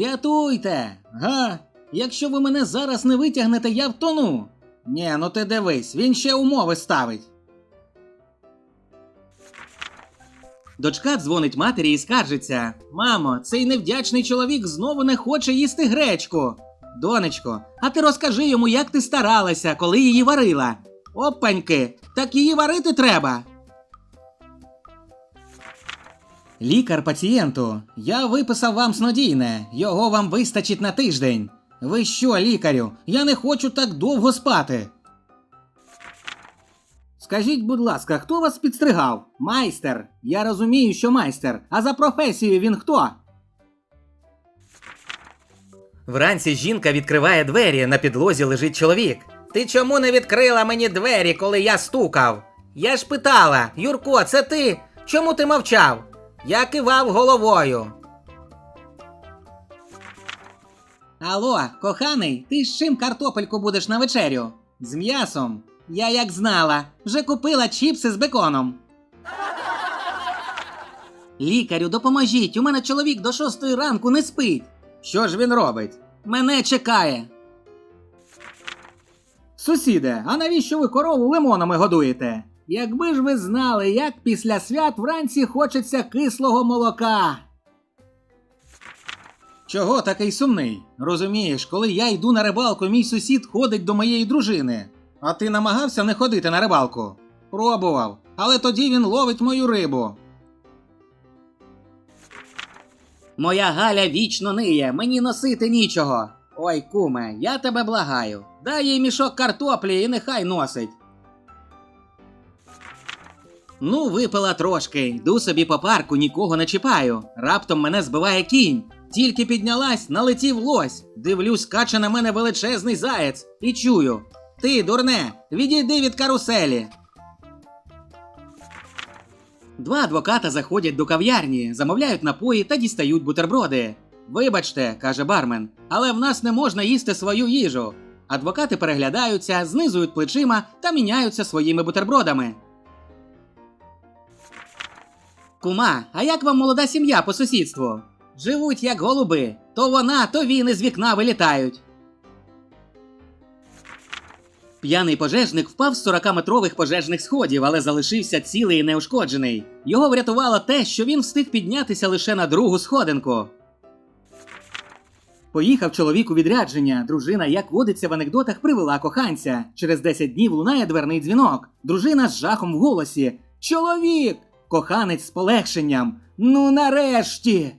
Рятуйте! Га? Якщо ви мене зараз не витягнете, я втону. Ні, ну ти дивись, він ще умови ставить. Дочка дзвонить матері і скаржиться: Мамо, цей невдячний чоловік знову не хоче їсти гречку. Донечко, а ти розкажи йому, як ти старалася, коли її варила. Опаньки, так її варити треба. Лікар пацієнту, я виписав вам снодійне, його вам вистачить на тиждень. Ви що, лікарю? Я не хочу так довго спати. Скажіть, будь ласка, хто вас підстригав? Майстер. Я розумію, що майстер. А за професією він хто? Вранці жінка відкриває двері, на підлозі лежить чоловік. Ти чому не відкрила мені двері, коли я стукав? Я ж питала, Юрко, це ти? Чому ти мовчав? Я кивав головою. Алло, коханий, ти з чим картопельку будеш на вечерю? З м'ясом. Я як знала, вже купила чіпси з беконом. Лікарю, допоможіть, у мене чоловік до шостої ранку не спить. Що ж він робить? Мене чекає. Сусіде, а навіщо ви корову лимонами годуєте? Якби ж ви знали, як після свят вранці хочеться кислого молока. Чого такий сумний? Розумієш, коли я йду на рибалку, мій сусід ходить до моєї дружини. А ти намагався не ходити на рибалку? Пробував, але тоді він ловить мою рибу. Моя Галя вічно ниє, мені носити нічого. Ой, куме, я тебе благаю. Дай їй мішок картоплі і нехай носить. Ну, випила трошки, йду собі по парку, нікого не чіпаю. Раптом мене збиває кінь. Тільки піднялась, налетів лось. Дивлюсь, каче на мене величезний заєць. І чую. Ти, дурне, відійди від каруселі. Два адвоката заходять до кав'ярні, замовляють напої та дістають бутерброди. Вибачте, каже бармен, але в нас не можна їсти свою їжу. Адвокати переглядаються, знизують плечима та міняються своїми бутербродами. Кума, а як вам молода сім'я по сусідству? Живуть як голуби. То вона, то він із вікна вилітають. П'яний пожежник впав з 40-метрових пожежних сходів, але залишився цілий і неушкоджений. Його врятувало те, що він встиг піднятися лише на другу сходинку. Поїхав чоловік у відрядження. Дружина, як водиться в анекдотах, привела коханця. Через 10 днів лунає дверний дзвінок. Дружина з жахом в голосі. Чоловік! Коханець з полегшенням. Ну нарешті.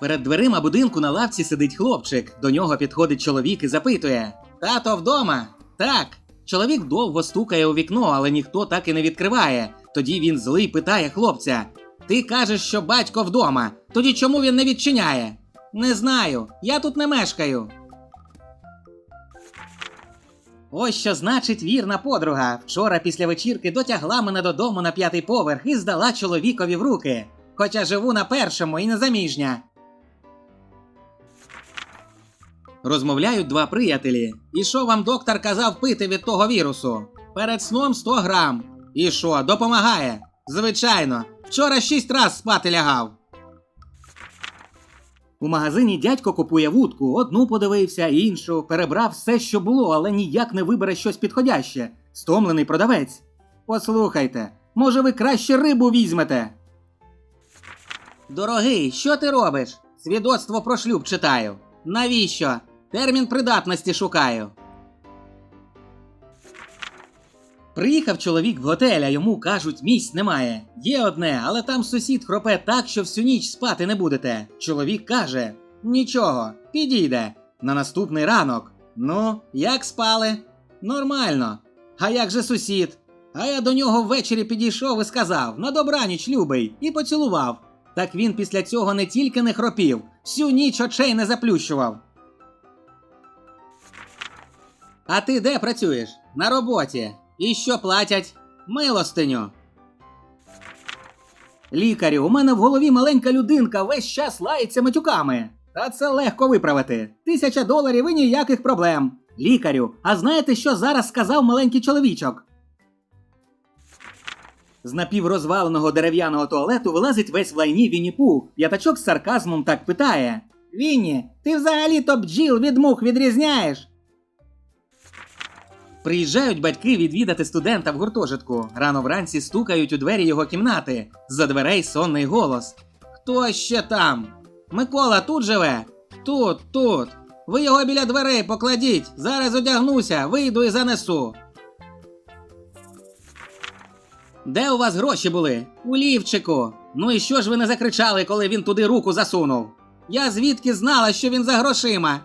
Перед дверима будинку на лавці сидить хлопчик. До нього підходить чоловік і запитує: Тато вдома? Так. Чоловік довго стукає у вікно, але ніхто так і не відкриває. Тоді він злий питає хлопця: Ти кажеш, що батько вдома. Тоді чому він не відчиняє? Не знаю. Я тут не мешкаю. Ось що значить вірна подруга. Вчора після вечірки дотягла мене додому на п'ятий поверх і здала чоловікові в руки. Хоча живу на першому і незаміжня. Розмовляють два приятелі. І що вам доктор казав пити від того вірусу? Перед сном 100 грам. І що, допомагає? Звичайно. Вчора шість раз спати лягав. У магазині дядько купує вудку, одну подивився, іншу, перебрав все, що було, але ніяк не вибере щось підходяще. Стомлений продавець. Послухайте, може ви краще рибу візьмете? Дорогий, що ти робиш? Свідоцтво про шлюб читаю. Навіщо? Термін придатності шукаю. Приїхав чоловік в готель, а йому кажуть, місць немає. Є одне, але там сусід хропе так, що всю ніч спати не будете. Чоловік каже: Нічого, підійде. На наступний ранок. Ну, як спали? Нормально. А як же сусід? А я до нього ввечері підійшов і сказав: на добраніч, любий, і поцілував. Так він після цього не тільки не хропів, всю ніч очей не заплющував. А ти де працюєш? На роботі. І що платять? Милостиню. Лікарю, у мене в голові маленька людинка весь час лається матюками. Та це легко виправити. Тисяча доларів і ніяких проблем. Лікарю, а знаєте, що зараз сказав маленький чоловічок? З напіврозваленого дерев'яного туалету вилазить весь в лайні Вінні Пух. П'ятачок з сарказмом так питає: Вінні, ти взагалі то бджіл від мух відрізняєш? Приїжджають батьки відвідати студента в гуртожитку. Рано вранці стукають у двері його кімнати. За дверей сонний голос. Хто ще там? Микола тут живе? Тут, тут. Ви його біля дверей покладіть. Зараз одягнуся, вийду і занесу. Де у вас гроші були? У лівчику. Ну і що ж ви не закричали, коли він туди руку засунув? Я звідки знала, що він за грошима?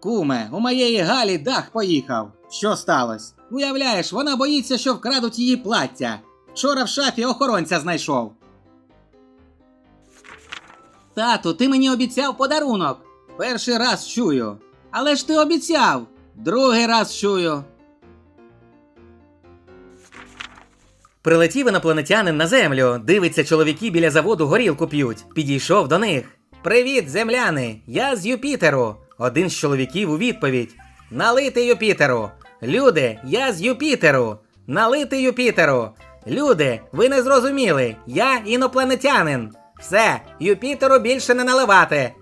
Куме, у моєї Галі дах поїхав. Що сталося? Уявляєш, вона боїться, що вкрадуть її плаття. Вчора в шафі охоронця знайшов. Тату, ти мені обіцяв подарунок. Перший раз чую. Але ж ти обіцяв. Другий раз чую. Прилетів інопланетянин на землю. Дивиться, чоловіки біля заводу горілку п'ють. Підійшов до них. Привіт, земляни! Я з Юпітеру. Один з чоловіків у відповідь: Налити Юпітеру. Люди, я з Юпітеру. Налити Юпітеру. Люди, ви не зрозуміли. Я інопланетянин. Все, Юпітеру більше не наливати.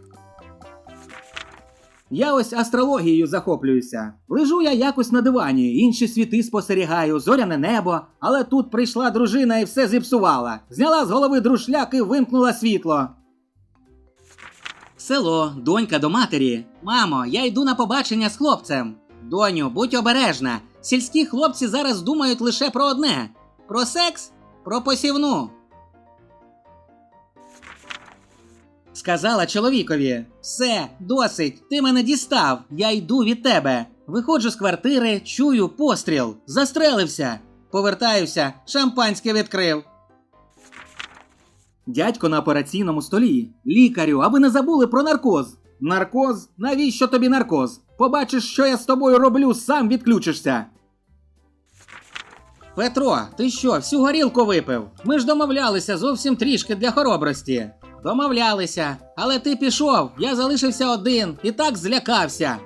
Я ось астрологією захоплююся. Лежу я якось на дивані, інші світи спостерігаю, зоряне небо, але тут прийшла дружина і все зіпсувала. Зняла з голови друшляк і вимкнула світло. Село, донька до матері. Мамо, я йду на побачення з хлопцем. Доню, будь обережна. Сільські хлопці зараз думають лише про одне: про секс, про посівну. Сказала чоловікові: Все, досить, ти мене дістав, я йду від тебе. Виходжу з квартири, чую постріл, застрелився. Повертаюся, шампанське відкрив. Дядько на операційному столі. Лікарю, а ви не забули про наркоз. Наркоз? Навіщо тобі наркоз? Побачиш, що я з тобою роблю, сам відключишся. Петро, ти що, всю горілку випив? Ми ж домовлялися зовсім трішки для хоробрості. Домовлялися, але ти пішов, я залишився один і так злякався.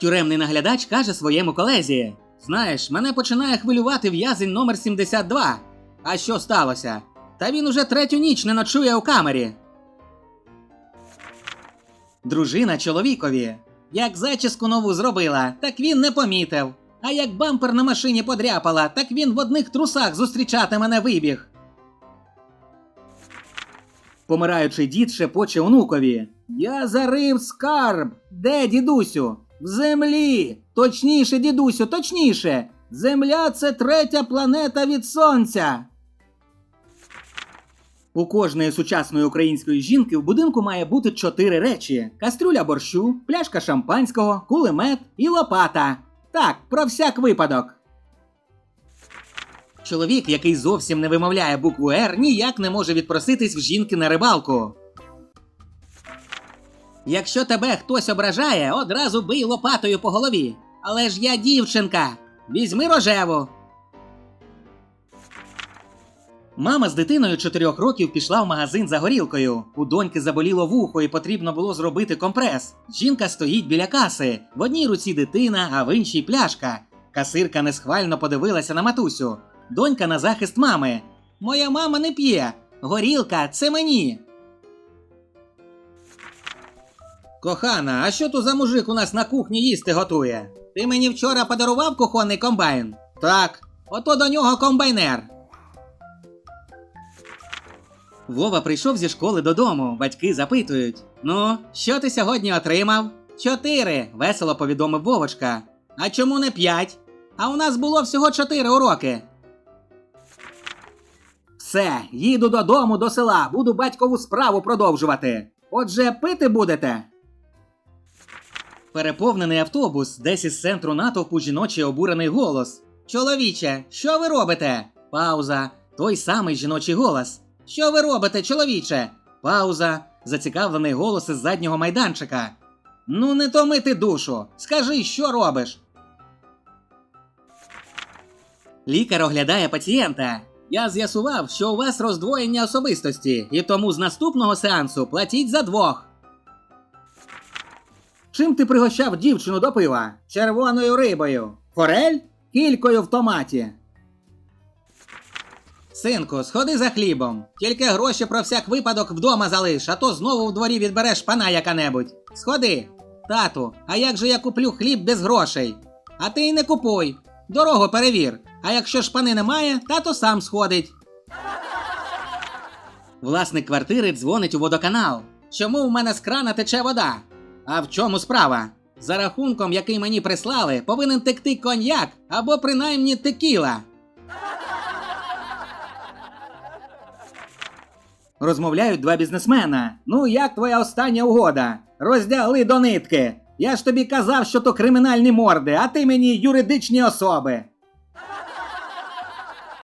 Тюремний наглядач каже своєму колезі: Знаєш, мене починає хвилювати в'язень номер 72. А що сталося? Та він уже третю ніч не ночує у камері. Дружина чоловікові. Як зачіску нову зробила, так він не помітив. А як бампер на машині подряпала, так він в одних трусах зустрічати мене вибіг. Помираючий дід шепоче онукові. Я зарив скарб. Де, дідусю? В землі. Точніше, дідусю, точніше. Земля це третя планета від сонця. У кожної сучасної української жінки в будинку має бути чотири речі: кастрюля борщу, пляшка шампанського, кулемет і лопата. Так, про всяк випадок. Чоловік, який зовсім не вимовляє букву Р, ніяк не може відпроситись в жінки на рибалку. Якщо тебе хтось ображає, одразу бий лопатою по голові. Але ж я дівчинка. Візьми рожеву. Мама з дитиною чотирьох років пішла в магазин за горілкою. У доньки заболіло вухо і потрібно було зробити компрес. Жінка стоїть біля каси. В одній руці дитина, а в іншій пляшка. Касирка несхвально подивилася на матусю. Донька на захист мами. Моя мама не п'є. Горілка це мені. Кохана, а що тут за мужик у нас на кухні їсти готує? Ти мені вчора подарував кухонний комбайн? Так. Ото до нього комбайнер. Вова прийшов зі школи додому. Батьки запитують: Ну, що ти сьогодні отримав? Чотири. весело повідомив Вовочка. А чому не п'ять? А у нас було всього чотири уроки. Все, їду додому до села, буду батькову справу продовжувати. Отже, пити будете. Переповнений автобус, десь із центру натовпу жіночий обурений голос. Чоловіче, що ви робите? Пауза. Той самий жіночий голос. Що ви робите, чоловіче? Пауза. Зацікавлений голос із заднього майданчика. Ну, не томи ти душу. Скажи, що робиш? Лікар оглядає пацієнта. Я з'ясував, що у вас роздвоєння особистості, і тому з наступного сеансу платіть за двох. Чим ти пригощав дівчину до пива? Червоною рибою. Форель? Кількою в томаті. Синку, сходи за хлібом. Тільки гроші про всяк випадок вдома залиш, а то знову в дворі відбереш пана яка-небудь. Сходи. Тату, а як же я куплю хліб без грошей? А ти й не купуй. Дорогу перевір. А якщо ж пани немає, тато сам сходить. Власник квартири дзвонить у водоканал. Чому в мене з крана тече вода? А в чому справа? За рахунком, який мені прислали, повинен текти коньяк або принаймні текіла. Розмовляють два бізнесмена. Ну, як твоя остання угода? Роздягли до нитки. Я ж тобі казав, що то кримінальні морди, а ти мені юридичні особи.